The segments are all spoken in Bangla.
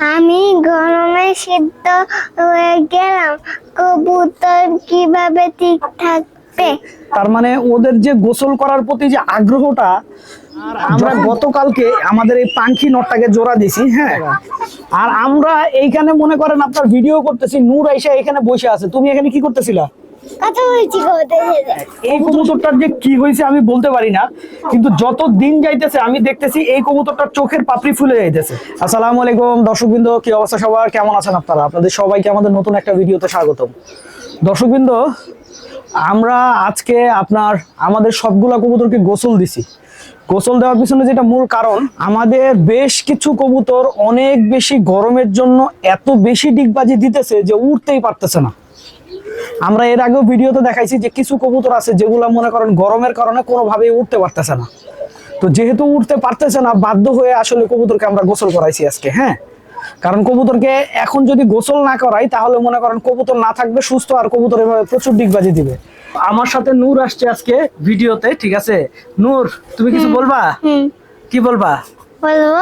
আমি গরমে সিদ্ধ হয়ে গেলাম। কবুতর কীভাবে ঠিক থাকবে? তার মানে ওদের যে গোসল করার প্রতি যে আগ্রহটা আর আমরা গতকালকে আমাদের এই পাখি নটটাকে জোড়া দিছি হ্যাঁ? আর আমরা এইখানে মনে করেন আপনার ভিডিও করতেছি নূর আইসা এখানে বসে আছে। তুমি এখানে কি করতেছিলা? কথা বলছি এই কবুতরটার যে কি হয়েছে আমি বলতে পারি না, কিন্তু যত দিন যাইতেছে, আমি দেখতেছি এই কবুতরটার চোখের পাপড়ি ফুলে যাইতেছে। আলাইকুম, দর্শকবৃন্দ, কি অবস্থা সবার? কেমন আছেন আপনারা? আপনাদের সবাইকে আমাদের নতুন একটা ভিডিওতে স্বাগতম। দর্শকবৃন্দ, আমরা আজকে আপনার, আমাদের সবগুলা কবুতরকে গোসল দিছি। গোসল দেওয়ার পিছনে যেটা মূল কারণ, আমাদের বেশ কিছু কবুতর অনেক বেশি গরমের জন্য এত বেশি ডিগবাজি দিতেছে যে উঠতেই পারতেছে না। আমরা এর আগেও ভিডিওতে দেখাইছি যে কিছু কবুতর আছে যেগুলো মনে করেন গরমের কারণে কোনোভাবেই উঠতে পারতেছে না। তো যেহেতু উঠতে পারতেছে না বাধ্য হয়ে আসলে কবুতরকে আমরা গোসল করাইছি আজকে হ্যাঁ? কারণ কবুতরকে এখন যদি গোসল না করাই তাহলে মনে করেন কবুতর না থাকবে সুস্থ আর কবুতর এভাবে প্রচুর ডিগবাজি দিবে। আমার সাথে নূর আসছে আজকে ভিডিওতে ঠিক আছে? নূর তুমি কিছু বলবা? কি বলবা? বলব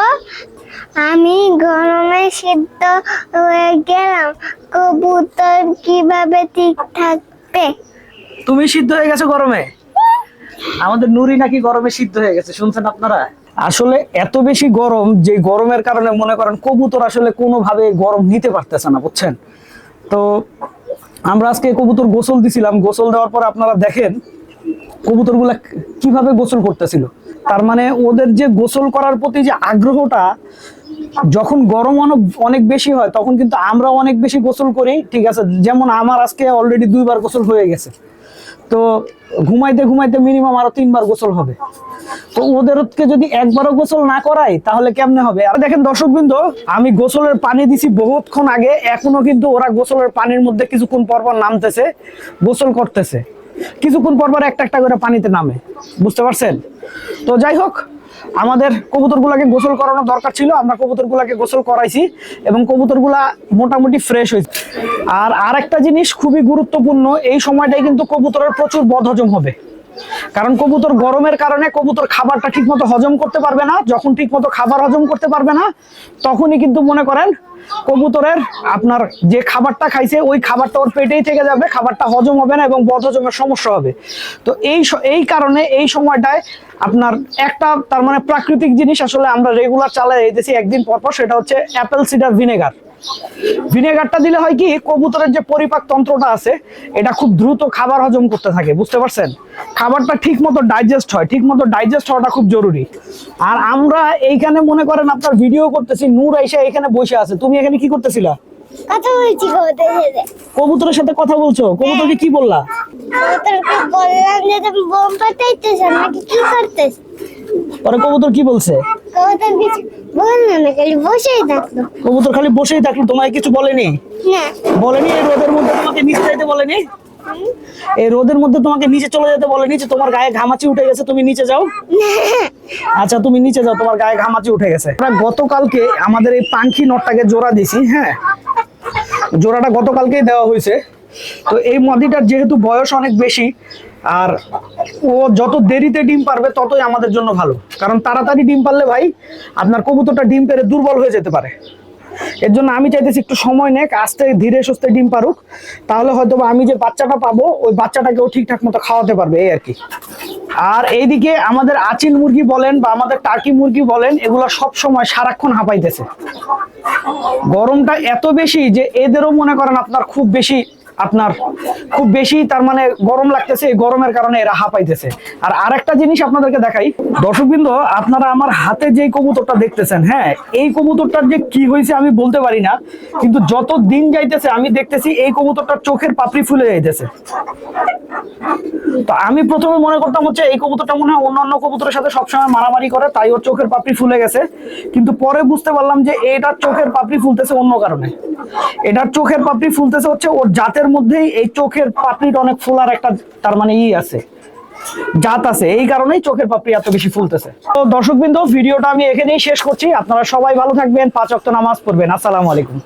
আমি গরমে সিদ্ধ হয়ে গেলাম। কবুতর কীভাবে ঠিক থাকবে? তুমি সিদ্ধ হয়ে গেছো গরমে? আমাদের নুরি নাকি গরমে সিদ্ধ হয়ে গেছে, শুনছেন আপনারা? আসলে এত বেশি গরম যে গরমের কারণে মনে করেন কবুতর আসলে কোনোভাবে গরম নিতে পারতেছে না, বুঝছেন? তো আমরা আজকে কবুতর গোসল দিছিলাম, গোসল দেওয়ার পর আপনারা দেখেন কবুতরগুলা কীভাবে গোসল করতেছিল। তার মানে ওদের যে গোসল করার প্রতি যে আগ্রহটা, যখন গরম অনেক অনেক বেশি হয়, তখন কিন্তু আমরা অনেক বেশি গোসল করি, ঠিক আছে? যেমন আমার আজকে অলরেডি দুইবার গোসল হয়ে গেছে। তো ঘুমাইতে ঘুমাইতে মিনিমাম আরও তিনবার গোসল হবে। তো ওদেরকে যদি একবারও গোসল না করাই, তাহলে কেমনে হবে? আর দেখেন দর্শক দর্শকবৃন্দ, আমি গোসলের পানি দিছি বহুতক্ষণ আগে, এখনও কিন্তু ওরা গোসলের পানির মধ্যে কিছুক্ষণ পর পর নামতেছে, গোসল করতেছে। কিছুক্ষণ পর পর একটা একটা করে পানিতে নামে। বুঝতে পারছেন? তো যাই হোক, আমাদের কবুতরগুলাকে গোসল করানো দরকার ছিল। আমরা কবুতরগুলাকে গোসল করাইছি এবং কবুতরগুলা মোটামুটি ফ্রেশ হয়েছে। আর আরেকটা জিনিস খুবই গুরুত্বপূর্ণ, এই সময়টাই কিন্তু কবুতরের প্রচুর বদহজম হবে। কারণ কবুতর গরমের কারণে কবুতর খাবারটা ঠিকমতো হজম করতে পারবে না। যখন ঠিকমতো খাবার হজম করতে পারবে না, তখনই কিন্তু মনে করেন কবুতরের আপনার যে খাবারটা খাইছে, ওই খাবারটা ওর পেটেই থেকে যাবে, খাবারটা হজম হবে না এবং বদহজমের সমস্যা হবে। তো এই এই কারণে এই সময়টায় আপনার একটা তার মানে প্রাকৃতিক জিনিস আসলে আমরা রেগুলার চালাই দিতেছি, একদিন পর পর সেটা হচ্ছে অ্যাপেল সিডার ভিনেগার ভিনেগারটা দিলে হয় কি, কবুতরের যে পরিপাক তন্ত্রটা আছে, এটা খুব দ্রুত খাবার হজম করতে থাকে, বুঝতে পারছেন? খাবারটা ঠিক মতো ডাইজেস্ট হয় ঠিক মতো ডাইজেস্ট হওয়াটা খুব জরুরি। আর আমরা এইখানে মনে করেন আপনার ভিডিও করতেছি, নূর আইসা এখানে বসে আছে তুমি এখানে কি করতেছিলা? কথা বলছি কবুতর কবুতরের সাথে কথা বলছো? কবুতরকে কি বললা? কবুতরকে বললাম যে তুমি বোম ফাটাইতেছ নাকি কি করতেছ? পরে কবুতর কি বলছে? কবুতর কিছু বলল না খালি বসেই থাকল। কবুতর খালি বসেই থাকল তোমায় কিছু বলেনি? না। বলেনি রোদের মধ্যে তোমাকে নিচে যাইতে বলেনি? এই রোদের মধ্যে তোমাকে নিচে চলে যেতে বলে নিচে তোমার গায়ে ঘামাচি উঠে গেছে, তুমি নিচে যাও। আচ্ছা তুমি নিচে যাও, তোমার গায়ে ঘামাচি উঠে গেছে। গতকালকে আমাদের এই পাখি নটটাকে জোড়া দিছি হ্যাঁ? জোড়াটা গতকালকেই দেওয়া হয়েছে। তো এই মদিটার যেহেতু বয়স অনেক বেশি, আর ও যত দেরিতে ডিম পারবে ততই আমাদের জন্য ভালো। কারণ তাড়াতাড়ি ডিম পারলে ভাই, আপনার কবুতরটা ডিম পেরে দুর্বল হয়ে যেতে পারে। এর জন্য আমি চাইতেছি একটু সময় নেক, আস্তে ধীরে সুস্থে ডিম পারুক। তাহলে হয়তো আমি যে বাচ্চাটা পাবো, ওই বাচ্চাটাকেও ঠিকঠাক মতো খাওয়াতে পারবে, এই আর কি। আর এইদিকে আমাদের আচিল মুরগি বলেন বা আমাদের টার্কি মুরগি বলেন, এগুলো সব সময় সারাক্ষণ হাঁপাইতেছে। গরমটা এত বেশি যে এদেরও মনে করেন আপনার খুব বেশি আপনার খুব বেশি তার মানে গরম লাগতেছে গরমের কারণে এরা হাঁপাইতেছে। আর আরেকটা জিনিস আপনাদেরকে দেখাই, দর্শকবৃন্দ, আপনারা আমার হাতে যে কবুতরটা দেখতেছেন হ্যাঁ এই কবুতরটার যে কি হয়েছে আমি বলতে পারি না, কিন্তু যত দিন যাইতেছে, আমি দেখতেছি এই কবুতরটার চোখের পাপড়ি ফুলে যাইতেছে। তো আমি প্রথমে মনে করতাম হচ্ছে এই কবুতরটা মনে হয় অন্যান্য কবুতরের সাথে সবসময় মারামারি করে, তাই ওর চোখের পাপড়ি ফুলে গেছে। কিন্তু পরে বুঝতে পারলাম যে এটার চোখের পাপড়ি ফুলতেছে অন্য কারণে। এটার চোখের পাপড়ি ফুলতেছে হচ্ছে ওর জাতের মধ্যেই এই চোখের পাপড়িটা অনেক ফোলার একটা তার মানে ই আছে, জাত আছে। এই কারণেই চোখের পাপড়ি এত বেশি ফুলতেছে। তো দর্শকবৃন্দ, ভিডিওটা আমি এখানেই শেষ করছি। আপনারা সবাই ভালো থাকবেন, পাঁচ অক্ট নামাজ পড়বেন। আসসালামু আলাইকুম।